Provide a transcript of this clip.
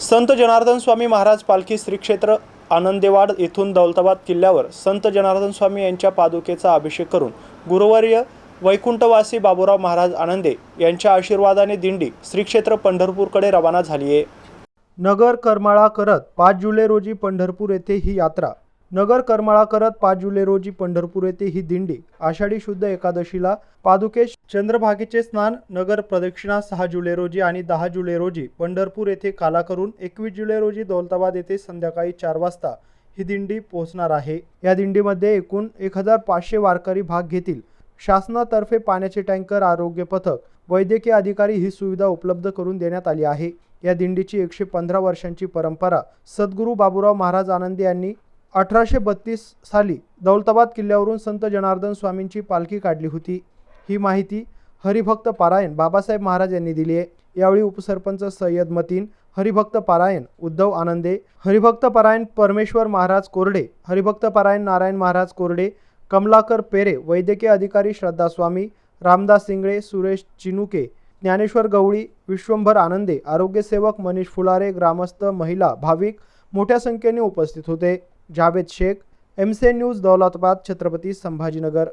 संत जनार्दन स्वामी महाराज पालखी श्री क्षेत्र आनंदेवाड येथून दौलताबाद किल्ल्यावर संत जनार्दन स्वामी यांच्या पादुकेचा अभिषेक करून गुरुवर्य वैकुंठवासी बाबुराव महाराज आनंदे यांच्या आशीर्वादाने दिंडी श्री क्षेत्र पंढरपूरकडे रवाना झाली आहे नगर करमाळा करत पाच जुलै रोजी पंढरपूर येथे ही यात्रा नगर करमाळा करत पाच जुलै रोजी पंढरपूर येथे ही दिंडी आषाढी शुद्ध एकादशीला पादुके चंद्रभागेचे स्नान नगर प्रदक्षिणा सहा जुलै रोजी आणि दहा जुलै रोजी पंढरपूर येथे काला करून एकवीस जुलै रोजी दौलताबाद येथे संध्याकाळी चार वाजता ही दिंडी पोहोचणार आहे. या दिंडीमध्ये एकूण एक हजार पाचशे वारकरी भाग घेतील. शासनातर्फे पाण्याचे टँकर आरोग्य पथक वैद्यकीय अधिकारी ही सुविधा उपलब्ध करून देण्यात आली आहे. या दिंडीची एकशे पंधरा वर्षांची परंपरा सद्गुरू बाबूराव महाराज आनंदी यांनी अठराशे बत्तीस साली दौलताबाद किल्ल्यावरून संत जनार्दन स्वामींची पालखी काढली होती. ही माहिती हरिभक्त पारायण बाबासाहेब महाराज यांनी दिली आहे. यावेळी उपसरपंच सय्यद मतीन हरिभक्त पारायण उद्धव आनंदे हरिभक्त पारायण परमेश्वर महाराज कोरडे हरिभक्त पारायण नारायण महाराज कोरडे कमलाकर पेरे वैद्यकीय अधिकारी श्रद्धा स्वामी रामदास सिंगळे सुरेश चिनुके ज्ञानेश्वर गवळी विश्वंभर आनंदे आरोग्यसेवक मनीष फुलारे ग्रामस्थ महिला भाविक मोठ्या संख्येने उपस्थित होते. Javed Shaikh M news Daulatabad Chhatrapati Sambhajinagar.